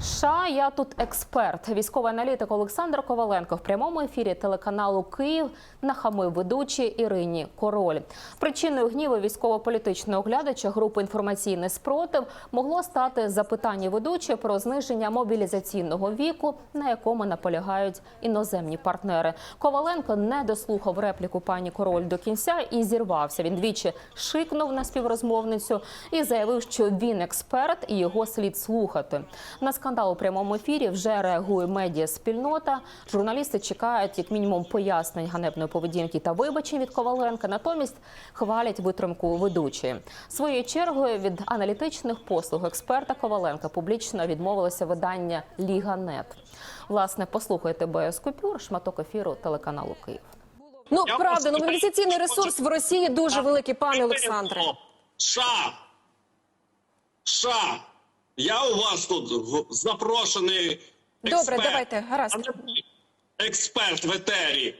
США, я тут експерт. Військовий аналітик Олександр Коваленко в прямому ефірі телеканалу Київ нахамив ведучій Ірині Король. Причиною гніву військово-політичного оглядача групи інформаційний спротив могло стати запитання ведучої про зниження мобілізаційного віку, на якому наполягають іноземні партнери. Коваленко не дослухав репліку пані Король до кінця і зірвався. Він двічі шикнув на співрозмовницю і заявив, що він експерт і його слід слухати. На скандал у прямому ефірі вже реагує медіа спільнота. Журналісти чекають як мінімум пояснень ганебної поведінки та вибачень від Коваленка. Натомість хвалять витримку ведучої. Своєю чергою від аналітичних послуг експерта Коваленка публічно відмовилося видання Ліга.нет. Власне, послухайте без купюр шматок ефіру телеканалу Київ. Ну Я правда, ну мобілізаційний ресурс в Росії дуже великий, пане Олександре. США! США! Я у вас тут запрошений Добре, давайте, гаразд. експерт в етері.